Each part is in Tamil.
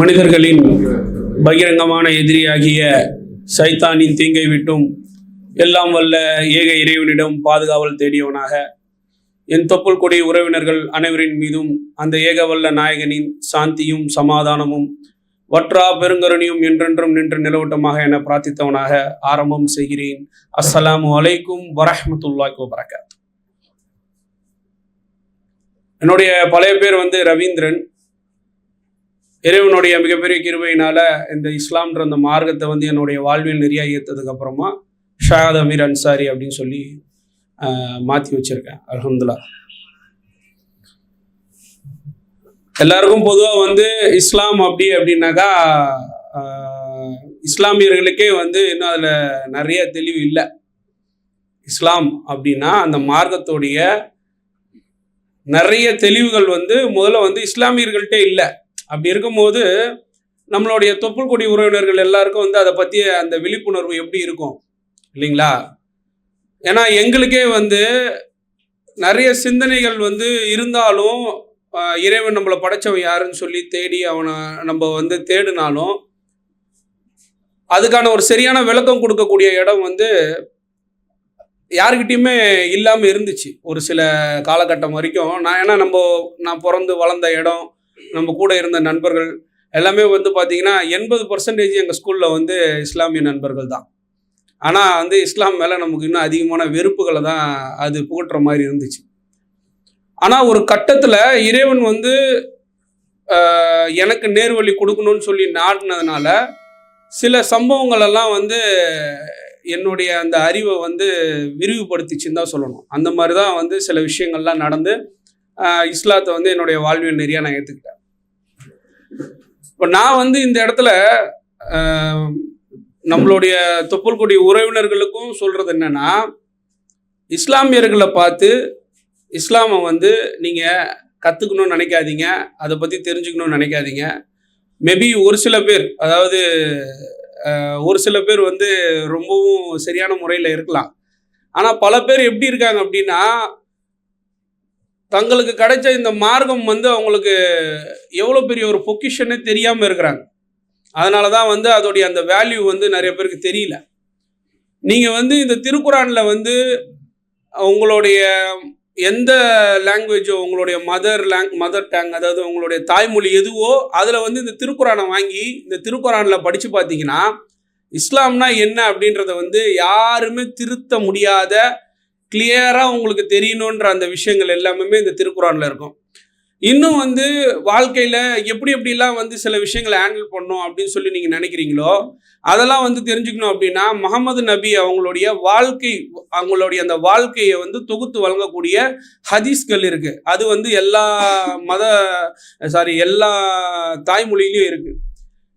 மனிதர்களின் பகிரங்கமான எதிரியாகிய சைத்தானின் தீங்கை விட்டும் எல்லாம் வல்ல ஏக இறைவனிடம் பாதுகாவல் தேடியவனாக. என் தொப்புள் கொடி உறவினர்கள் அனைவரின் மீதும் அந்த ஏக வல்ல நாயகனின் சாந்தியும் சமாதானமும் வற்றா பெருங்கருணியும் என்றென்றும் நின்று நிலவட்டமாக என பிரார்த்தித்தவனாக ஆரம்பம் செய்கிறேன். அஸ்ஸலாமு அலைக்கும் வரஹ்மத்துல்லாஹி வபரகாத். என்னுடைய பழைய பேர் வந்து ரவீந்திரன். இறைவனுடைய மிகப்பெரிய கிருபையினால இந்த இஸ்லாம்ன்ற அந்த மார்க்கத்தை வந்து என்னுடைய வாழ்வில் நிறைய ஏற்றதுக்கு அப்புறமா ஷாத் அமீர் அன்சாரி அப்படின்னு சொல்லி மாற்றி வச்சிருக்கேன். அலமதுல்லா எல்லாருக்கும் பொதுவாக வந்து இஸ்லாம் அப்படி அப்படின்னாக்கா இஸ்லாமியர்களுக்கே வந்து இன்னும் அதில் நிறைய தெளிவு இல்லை. இஸ்லாம் அப்படின்னா அந்த மார்க்கத்துடைய நிறைய தெளிவுகள் வந்து முதல்ல வந்து இஸ்லாமியர்கள்ட்டே இல்லை. அப்படி இருக்கும்போது நம்மளுடைய தொப்புள் கொடி உறவினர்கள் எல்லாருக்கும் வந்து அதை பற்றிய அந்த விழிப்புணர்வு எப்படி இருக்கும்? இல்லைங்களா? ஏன்னா எங்களுக்கே வந்து நிறைய சிந்தனைகள் வந்து இருந்தாலும் இறைவன் நம்மளை படைச்சவன் யாருன்னு சொல்லி தேடி அவனை நம்ம வந்து தேடினாலும் அதுக்கான ஒரு சரியான விளக்கம் கொடுக்கக்கூடிய இடம் வந்து யாருக்கிட்டையுமே இல்லாமல் இருந்துச்சு. ஒரு சில காலகட்டம் வரைக்கும். நான் ஏன்னா நம்ம நான் பிறந்து வளர்ந்த இடம் நம்ம கூட இருந்த நண்பர்கள் எல்லாமே வந்து பார்த்தீங்கன்னா எண்பது பர்சன்டேஜ் எங்கள் ஸ்கூலில் வந்து இஸ்லாமிய நண்பர்கள் தான். ஆனால் வந்து இஸ்லாம் மேலே நமக்கு இன்னும் அதிகமான வெறுப்புகளை தான் அது புகட்டுற மாதிரி இருந்துச்சு. ஆனால் ஒரு கட்டத்தில் இறைவன் வந்து எனக்கு நேர்வழி கொடுக்கணும்னு சொல்லி நாடினதுனால சில சம்பவங்களெல்லாம் வந்து என்னுடைய அந்த அறிவை வந்து விரிவுபடுத்திச்சுன்னு தான் சொல்லணும். அந்த மாதிரி தான் வந்து சில விஷயங்கள்லாம் நடந்து இஸ்லாத்தை வந்து என்னுடைய வாழ்வியல் நெறியா நான் ஏற்றுக்கிட்டேன் இப்போ நான் வந்து இந்த இடத்துல நம்மளுடைய தொப்புல்கொடி உறவினர்களுக்கும் சொல்றது என்னன்னா இஸ்லாமியர்களை பார்த்து இஸ்லாமை வந்து நீங்கள் கற்றுக்கணும்னு நினைக்காதீங்க அதை பற்றி தெரிஞ்சுக்கணும்னு நினைக்காதீங்க. மேபி ஒரு சில பேர் அதாவது ஒரு சில பேர் வந்து ரொம்பவும் சரியான முறையில் இருக்கலாம். ஆனால் பல பேர் எப்படி இருக்காங்க அப்படின்னா தங்களுக்கு கிடைச்ச இந்த மார்க்கம் வந்து அவங்களுக்கு எவ்வளோ பெரிய ஒரு பொக்கிஷனே தெரியாமல் இருக்கிறாங்க. அதனால தான் வந்து அதோடைய அந்த வேல்யூ வந்து நிறைய பேருக்கு தெரியல. நீங்கள் வந்து இந்த திருக்குறானில் வந்து உங்களுடைய எந்த லாங்குவேஜோ உங்களுடைய மதர் லாங் மதர் டேங் அதாவது உங்களுடைய தாய்மொழி எதுவோ அதில் வந்து இந்த திருக்குறானை வாங்கி இந்த திருக்குறானில் படித்து பார்த்தீங்கன்னா இஸ்லாம்னா என்ன அப்படின்றத வந்து யாருமே திருத்த முடியாத கிளியராக உங்களுக்கு தெரியணுன்ற அந்த விஷயங்கள் எல்லாமே இந்த திருக்குறானில் இருக்கும். இன்னும் வந்து வாழ்க்கையில் எப்படி எப்படிலாம் வந்து சில விஷயங்களை ஹேண்டில் பண்ணணும் அப்படின்னு சொல்லி நீங்கள் நினைக்கிறீங்களோ அதெல்லாம் வந்து தெரிஞ்சுக்கணும் அப்படின்னா முகமது நபி அவங்களுடைய வாழ்க்கை அவங்களுடைய அந்த வாழ்க்கையை வந்து தொகுத்து வழங்கக்கூடிய ஹதீஸ்கள் இருக்குது அது வந்து எல்லா மத சாரி எல்லா தாய்மொழியிலையும் இருக்குது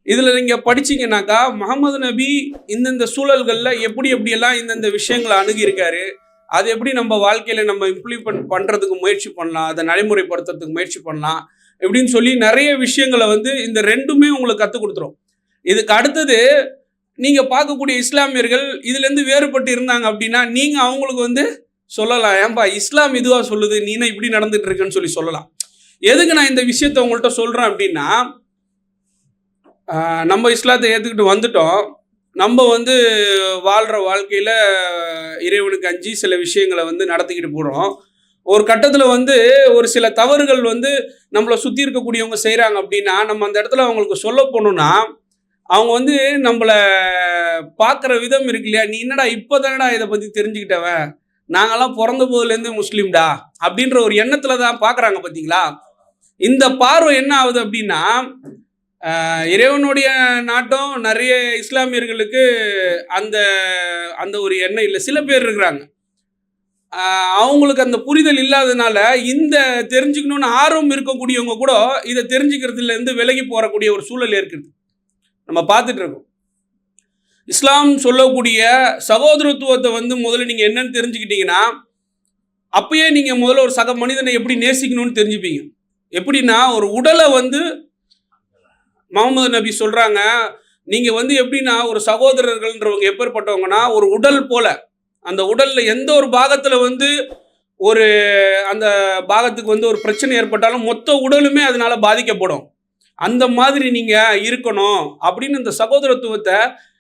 இதில் நீங்கள் படிச்சீங்கன்னாக்கா முகமது நபி இந்தந்த சூழல்களில் எப்படி எப்படியெல்லாம் இந்தந்த விஷயங்களை அணுகியிருக்காரு அது எப்படி நம்ம வாழ்க்கையில நம்ம இம்ப்ளிமெண்ட் பண்றதுக்கு முயற்சி பண்ணலாம் அதை நடைமுறைப்படுத்துறதுக்கு முயற்சி பண்ணலாம் இப்படின்னு சொல்லி நிறைய விஷயங்களை வந்து இந்த ரெண்டுமே உங்களுக்கு கற்றுக் கொடுத்துரும். இதுக்கு அடுத்தது நீங்க பார்க்கக்கூடிய இஸ்லாமியர்கள் இதுல இருந்து வேறுபட்டு இருந்தாங்க அப்படின்னா நீங்க அவங்களுக்கு வந்து சொல்லலாம் ஏன்பா இஸ்லாம் இதுவா சொல்லுது நீனா இப்படி நடந்துட்டு இருக்கேன்னு சொல்லி சொல்லலாம். எதுக்கு நான் இந்த விஷயத்த உங்கள்கிட்ட சொல்றேன் அப்படின்னா நம்ம இஸ்லாத்தை ஏற்றுக்கிட்டு வந்துட்டோம். நம்ம வந்து வாழ்கிற வாழ்க்கையில் இறைவனுக்கு அஞ்சி சில விஷயங்களை வந்து நடத்திக்கிட்டு போகிறோம் ஒரு கட்டத்தில் வந்து ஒரு சில தவறுகள் வந்து நம்மளை சுற்றி இருக்கக்கூடியவங்க செய்கிறாங்க அப்படின்னா நம்ம அந்த இடத்துல அவங்களுக்கு சொல்ல போகணுன்னா அவங்க வந்து நம்மளை பார்க்குற விதம் இருக்கு இல்லையா? நீ என்னடா இப்போ தானடா இதை பற்றி தெரிஞ்சுக்கிட்டவன் நாங்கள்லாம் பிறந்த போதுலேருந்து முஸ்லீம்டா? அப்படின்ற ஒரு எண்ணத்தில் தான் பார்க்குறாங்க பார்த்தீங்களா இந்த பார்வை என்ன ஆகுது அப்படின்னா இறைவனுடைய நாட்டம் நிறைய இஸ்லாமியர்களுக்கு அந்த அந்த ஒரு எண்ணம் இல்லை. சில பேர் இருக்கிறாங்க. அவங்களுக்கு அந்த புரிதல் இல்லாதனால இந்த தெரிஞ்சுக்கணும்னு ஆர்வம் இருக்கக்கூடியவங்க கூட இதை தெரிஞ்சுக்கிறதுலேருந்து விலகி போகக்கூடிய ஒரு சூழல் இருக்குது நம்ம பார்த்துட்டு இருக்கோம். இஸ்லாம் சொல்லக்கூடிய சகோதரத்துவத்தை வந்து முதல்ல நீங்கள் என்னன்னு தெரிஞ்சுக்கிட்டீங்கன்னா அப்பயே நீங்கள் முதல்ல ஒரு சக மனிதனை எப்படி நேசிக்கணும்னு தெரிஞ்சுப்பீங்க. எப்படின்னா ஒரு உடலை வந்து முகமது நபி சொல்றாங்க நீங்க வந்து எப்படின்னா ஒரு சகோதரர்கள்ன்றவங்க எப்பேற்பட்டவங்கன்னா ஒரு உடல் போல. அந்த உடல்ல எந்த ஒரு பாகத்துல வந்து ஒரு அந்த பாகத்துக்கு வந்து ஒரு பிரச்சனை ஏற்பட்டாலும் மொத்த உடலுமே அதனால பாதிக்கப்படும். அந்த மாதிரி நீங்க இருக்கணும். அப்படின்னு இந்த சகோதரத்துவத்தை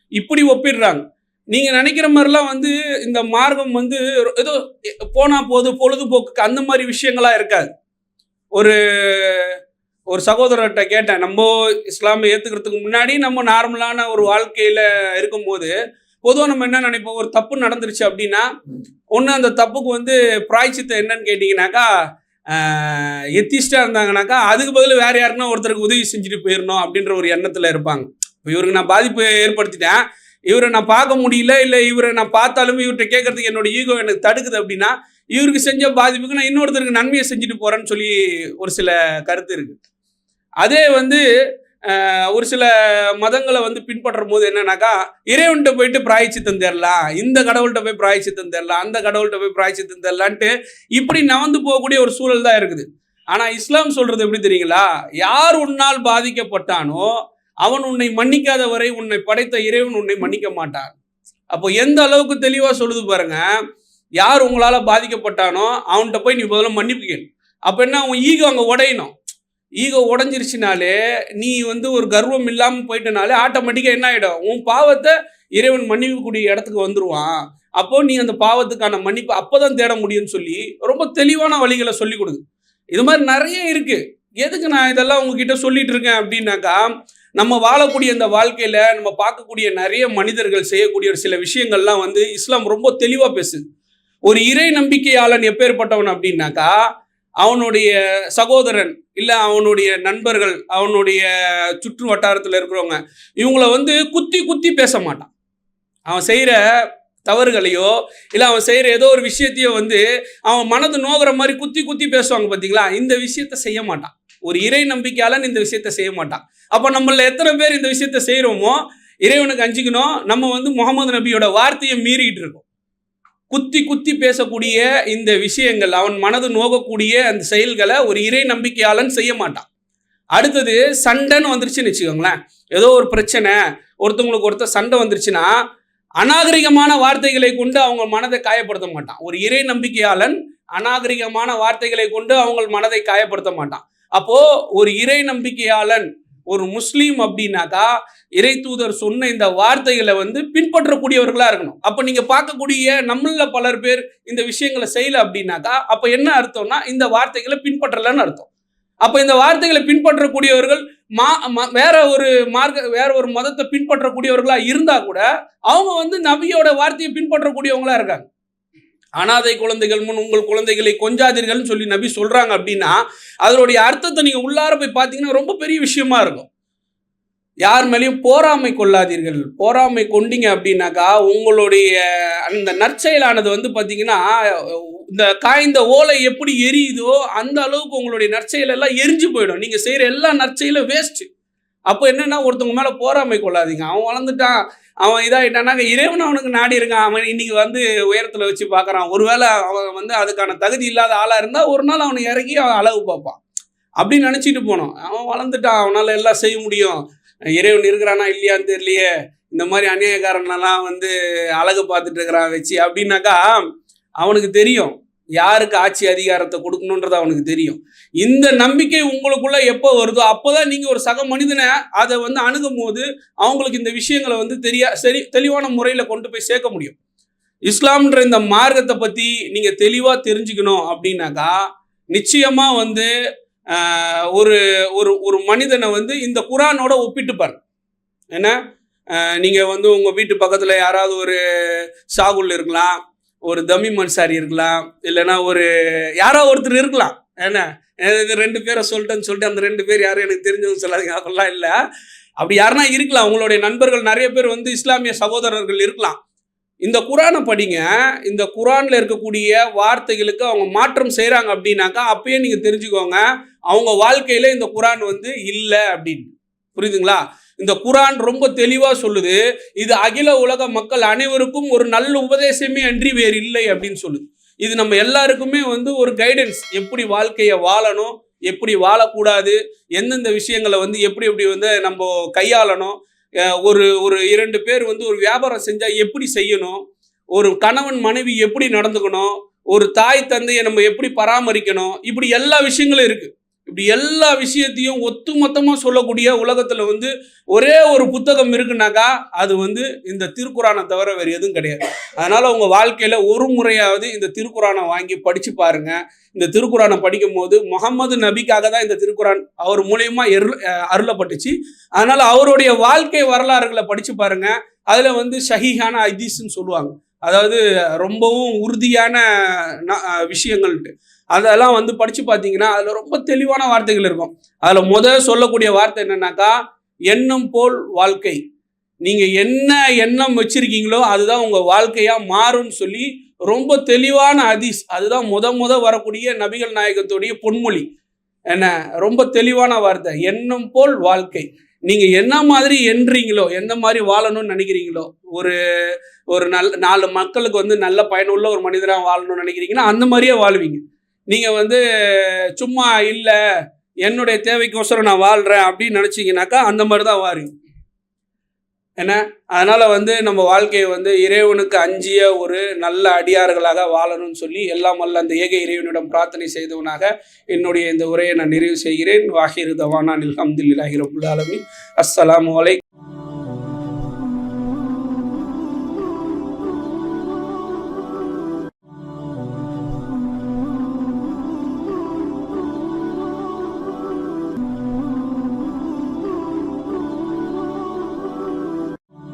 இப்படி ஒப்பிடுறாங்க. நீங்க நினைக்கிற மாதிரிலாம் வந்து இந்த மார்க்கம் வந்து ஏதோ போனா போது பொழுதுபோக்குக்கு அந்த மாதிரி விஷயங்களா இருக்காது. ஒரு ஒரு சகோதரர்கிட்ட கேட்டேன் நம்ம இஸ்லாமை ஏற்றுக்கிறதுக்கு முன்னாடி நம்ம நார்மலான ஒரு வாழ்க்கையில் இருக்கும்போது பொதுவாக நம்ம என்ன நினைப்போம்? ஒரு தப்பு நடந்துருச்சு அப்படின்னா ஒன்று அந்த தப்புக்கு வந்து பிராய்ச்சித்தம் என்னன்னு கேட்டிங்கனாக்கா எத்திஸ்டாக இருந்தாங்கனாக்கா அதுக்கு பதில் வேறு யாருக்குன்னா ஒருத்தருக்கு உதவி செஞ்சுட்டு போயிடணும் அப்படின்ற ஒரு எண்ணத்தில் இருப்பாங்க. இப்போ இவருக்கு நான் பாதிப்பு ஏற்படுத்திட்டேன். இவரை நான் பார்க்க முடியல இல்லை இவரை நான் பார்த்தாலுமே இவர்கிட்ட கேட்கறதுக்கு என்னோட ஈகோ எனக்கு தடுக்குது அப்படின்னா இவருக்கு செஞ்ச பாதிப்புக்கு நான் இன்னொருத்தருக்கு நன்மையை செஞ்சுட்டு போகிறேன்னு சொல்லி ஒரு சில கருத்து இருக்குது அதே வந்து ஒரு சில மதங்களை வந்து பின்பற்றும் போது என்னன்னாக்கா இறைவன்கிட்ட போயிட்டு பிராய்ச்சித்தம் தரலாம் இந்த கடவுள்கிட்ட போய் பிராய்ச்சித்தம் தரலாம் அந்த கடவுள்கிட்ட போய் பிராய்ச்சித்தம் தரலான்ட்டு இப்படி நவந்து போகக்கூடிய ஒரு சூழல் தான் இருக்குது. ஆனால் இஸ்லாம் சொல்றது எப்படி தெரியுங்களா? யார் உன்னால் பாதிக்கப்பட்டானோ அவன் உன்னை மன்னிக்காத வரை உன்னை படைத்த இறைவன் உன்னை மன்னிக்க மாட்டான். அப்போ எந்த அளவுக்கு தெளிவாக சொல்லுது பாருங்க யார் உங்களால் பாதிக்கப்பட்டானோ அவன்கிட்ட போய் நீ முதல்ல மன்னிப்பு அப்போ என்ன அவன் ஈகோ அங்கே உடையணும். ஈகோ உடஞ்சிருச்சுனாலே நீ வந்து ஒரு கர்வம் இல்லாமல் போயிட்டனாலே ஆட்டோமேட்டிக்காக என்ன ஆகிடும் உன் பாவத்தை இறைவன் மன்னிக்கக்கூடிய இடத்துக்கு வந்துடுவான் அப்போ நீ அந்த பாவத்துக்கான மன்னிப்பு அப்பதான் தேட முடியும்னு சொல்லி ரொம்ப தெளிவான வழிகளை சொல்லி கொடுங்க இது மாதிரி நிறைய இருக்குது எதுக்கு நான் இதெல்லாம் உங்ககிட்ட சொல்லிட்டு இருக்கேன் அப்படின்னாக்கா நம்ம வாழக்கூடிய இந்த வாழ்க்கையில் நம்ம பார்க்கக்கூடிய நிறைய மனிதர்கள் செய்யக்கூடிய ஒரு சில விஷயங்கள்லாம் வந்து இஸ்லாம் ரொம்ப தெளிவாக பேசுது. ஒரு இறை நம்பிக்கையாளன் எப்பேற்பட்டவன் அப்படின்னாக்கா அவனுடைய சகோதரன் இல்லை அவனுடைய நண்பர்கள் அவனுடைய சுற்று வட்டாரத்தில் இருக்கிறவங்க இவங்கள வந்து குத்தி குத்தி பேச மாட்டான். அவன் செய்கிற தவறுகளையோ இல்லை அவன் செய்கிற ஏதோ ஒரு விஷயத்தையோ வந்து அவன் மனது நோகிற மாதிரி குத்தி குத்தி பேசுவாங்க பார்த்தீங்களா இந்த விஷயத்த செய்ய மாட்டான். ஒரு இறை நம்பிக்கையாளன் இந்த விஷயத்த செய்ய மாட்டான். அப்போ நம்மள எத்தனை பேர் இந்த விஷயத்த செய்கிறோமோ இறைவனுக்கு அஞ்சிக்கணும் நம்ம வந்து முகமது நபியோட வார்த்தையை மீறிக்கிட்டு இருக்கோம். குத்தி குத்தி பேசக்கூடிய இந்த விஷயங்கள் அவன் மனது நோகக்கூடிய அந்த செயல்களை ஒரு இறை நம்பிக்கையாளன் செய்ய மாட்டான். அடுத்தது சண்டைன்னு வந்துருச்சுன்னு வச்சுக்கோங்களேன். ஏதோ ஒரு பிரச்சனை ஒருத்தவங்களுக்கு ஒருத்தர் சண்டை வந்துருச்சுன்னா அநாகரிகமான வார்த்தைகளை கொண்டு அவங்க மனதை காயப்படுத்த மாட்டான். ஒரு இறை நம்பிக்கையாளன் அநாகரிகமான வார்த்தைகளை கொண்டு அவங்க மனதை காயப்படுத்த மாட்டான். அப்போ ஒரு இறை நம்பிக்கையாளன் ஒரு முஸ்லீம் அப்படின்னாக்கா இறை தூதர் சொன்ன இந்த வார்த்தைகளை வந்து பின்பற்றக்கூடியவர்களாக இருக்கணும். அப்போ நீங்கள் பார்க்கக்கூடிய நம்மள பலர் பேர் இந்த விஷயங்களை செய்யல அப்படின்னாக்கா அப்போ என்ன அர்த்தம்னா இந்த வார்த்தைகளை பின்பற்றலன்னு அர்த்தம். அப்போ இந்த வார்த்தைகளை பின்பற்றக்கூடியவர்கள் மா ம- வேற ஒரு மார்க்க வேற ஒரு மதத்தை பின்பற்றக்கூடியவர்களாக இருந்தால் கூட அவங்க வந்து நபியோட வார்த்தையை பின்பற்றக்கூடியவங்களா இருக்காங்க. அனாதை குழந்தைகள் முன் உங்கள் குழந்தைகளை கொஞ்சாதீர்கள்னு சொல்லி நபி சொல்றாங்க அப்படின்னா அதனுடைய அர்த்தத்தை நீங்க உள்ளார போய் பார்த்தீங்கன்னா ரொம்ப பெரிய விஷயமா இருக்கும். யார் மேலேயும் போராமை கொள்ளாதீர்கள். போராமை கொண்டீங்க அப்படின்னாக்கா உங்களுடைய அந்த நற்செயலானது வந்து பார்த்தீங்கன்னா இந்த காய்ந்த ஓலை எப்படி எரியுதோ அந்த அளவுக்கு உங்களுடைய நற்செயல் எல்லாம் எரிஞ்சு போயிடும். நீங்க செய்யற எல்லா நற்செயலும் வேஸ்ட் அப்போ என்னன்னா ஒருத்தவங்க மேல போராமை கொள்ளாதீங்க. அவன் வளர்ந்துட்டான். அவன் இதாயிட்டானாக்க இறைவன் அவனுக்கு நாடி இருக்கான். அவன் இன்னைக்கு வந்து உயரத்தில் வச்சு பார்க்குறான் ஒருவேளை அவன் வந்து அதுக்கான தகுதி இல்லாத ஆளாக இருந்தால் ஒரு நாள் அவனை இறக்கி அவன் அளவு பார்ப்பான். அப்படின்னு நினச்சிட்டு போனோம். அவன் வளர்ந்துட்டான். அவனால் எல்லாம் செய்ய முடியும். இறைவன் இருக்கிறானா இல்லையான்னு தெரியலையே. இந்த மாதிரி அநியாயக்காரனெல்லாம் வந்து அழகு பார்த்துட்டு இருக்கிறான் வச்சு. அப்படின்னாக்கா அவனுக்கு தெரியும். யாருக்கு ஆட்சி அதிகாரத்தை கொடுக்கணுன்றது அவனுக்கு தெரியும். இந்த நம்பிக்கை உங்களுக்குள்ள எப்போ வருதோ அப்போதான் நீங்க ஒரு சக மனிதனை அதை வந்து அணுகும் போது அவங்களுக்கு இந்த விஷயங்களை வந்து தெரியா சரி தெளிவான முறையில கொண்டு போய் சேர்க்க முடியும். இஸ்லாம்ன்ற இந்த மார்க்கத்தை பத்தி நீங்க தெளிவா தெரிஞ்சுக்கணும் அப்படின்னாக்கா நிச்சயமா வந்து ஒரு ஒரு ஒரு மனிதனை வந்து இந்த குரானோட ஒப்பிட்டு என்ன? நீங்கள் வந்து உங்கள் வீட்டு பக்கத்தில் யாராவது ஒரு சாகுல் இருக்கலாம் ஒரு தமி மன்சாரி இருக்கலாம் இல்லைன்னா ஒரு யாரோ ஒருத்தர் இருக்கலாம். என்ன? இது ரெண்டு பேரை சொல்லிட்டேன்னு சொல்லிட்டு அந்த ரெண்டு பேர் யாரும் எனக்கு தெரிஞ்சவங்க சொல்லாதீங்க அப்படிலாம் இல்லை. அப்படி யாருன்னா இருக்கலாம். உங்களுடைய நண்பர்கள் நிறைய பேர் வந்து இஸ்லாமிய சகோதரர்கள் இருக்கலாம். இந்த குரானை படிங்க. இந்த குரான்ல இருக்கக்கூடிய வார்த்தைகளுக்கு அவங்க மாற்றம் செய்கிறாங்க அப்படின்னாக்கா அப்பயே நீங்கள் தெரிஞ்சுக்கோங்க. அவங்க வாழ்க்கையில் இந்த குரான் வந்து இல்லை அப்படின்னு. புரியுதுங்களா? இந்த குரான் ரொம்ப தெளிவாக சொல்லுது இது அகில உலக மக்கள் அனைவருக்கும் ஒரு நல்ல உபதேசமே அன்றி வேறு இல்லை அப்படின்னு சொல்லுது. இது நம்ம எல்லாருக்குமே வந்து ஒரு கைடன்ஸ் எப்படி வாழ்க்கையை வாழணும் எப்படி வாழக்கூடாது எந்தெந்த விஷயங்களை வந்து எப்படி எப்படி வந்து நம்ம கையாளணும் ஒரு ஒரு இரண்டு பேர் வந்து ஒரு வியாபாரம் செஞ்சால் எப்படி செய்யணும் ஒரு கணவன் மனைவி எப்படி நடந்துக்கணும் ஒரு தாய் தந்தையை நம்ம எப்படி பராமரிக்கணும் இப்படி எல்லா விஷயங்களும் இருக்குது இப்படி எல்லா விஷயத்தையும் ஒத்துமொத்தமாக சொல்லக்கூடிய உலகத்தில் வந்து ஒரே ஒரு புத்தகம் இருக்குனாக்கா அது வந்து இந்த திருக்குறானை தவிர வேறு எதுவும் கிடையாது. அதனால் உங்கள் வாழ்க்கையில் ஒரு முறையாவது இந்த திருக்குறானை வாங்கி படித்து பாருங்க. இந்த திருக்குறானை படிக்கும் போது முகமது நபிக்காக தான் இந்த திருக்குறான் அவர் மூலயமா எரு அருளப்பட்டுச்சு. அதனால் அவருடைய வாழ்க்கை வரலாறுகளை படித்து பாருங்க. அதில் வந்து ஷஹீஹான ஹதீஸ்ன்னு சொல்லுவாங்க. அதாவது ரொம்பவும் உறுதியான விஷயங்கள்ட்டு அதெல்லாம் வந்து படித்து பார்த்தீங்கன்னா அதில் ரொம்ப தெளிவான வார்த்தைகள் இருக்கும். அதில் முதல் சொல்லக்கூடிய வார்த்தை என்னன்னாக்கா எண்ணம் போல் வாழ்க்கை. நீங்கள் என்ன எண்ணம் வச்சுருக்கீங்களோ அதுதான் உங்கள் வாழ்க்கையாக மாறும்னு சொல்லி ரொம்ப தெளிவான அதிஸ் அதுதான் முத முத வரக்கூடிய நபிகள் நாயகத்துடைய பொன்மொழி. என்ன? ரொம்ப தெளிவான வார்த்தை. எண்ணம் போல் வாழ்க்கை. நீங்கள் என்ன மாதிரி என்றீங்களோ எந்த மாதிரி வாழணும்னு நினைக்கிறீங்களோ ஒரு ஒரு நல் நாலு மக்களுக்கு வந்து நல்ல பயனுள்ள ஒரு மனிதராக வாழணும்னு நினைக்கிறீங்கன்னா அந்த மாதிரியே வாழ்வீங்க. நீங்கள் வந்து சும்மா இல்லை என்னுடைய தேவைக்கோசரம் நான் வாழ்கிறேன் அப்படின்னு நினச்சிங்கனாக்கா அந்த மாதிரி தான் வாருங்க. என்ன? அதனால் வந்து நம்ம வாழ்க்கையை வந்து இறைவனுக்கு அஞ்சிய ஒரு நல்ல அடியார்களாக வாழணும்னு சொல்லி எல்லாம் வல்ல அந்த ஏக இறைவனிடம் பிரார்த்தனை செய்தவனாக என்னுடைய இந்த உரையை நான் நிறைவு செய்கிறேன். வாஹிரு தவானா அல்ஹம்துலில்லாஹி ரபுல் ஆலமீன். அஸ்ஸலாமு அலைக்கும்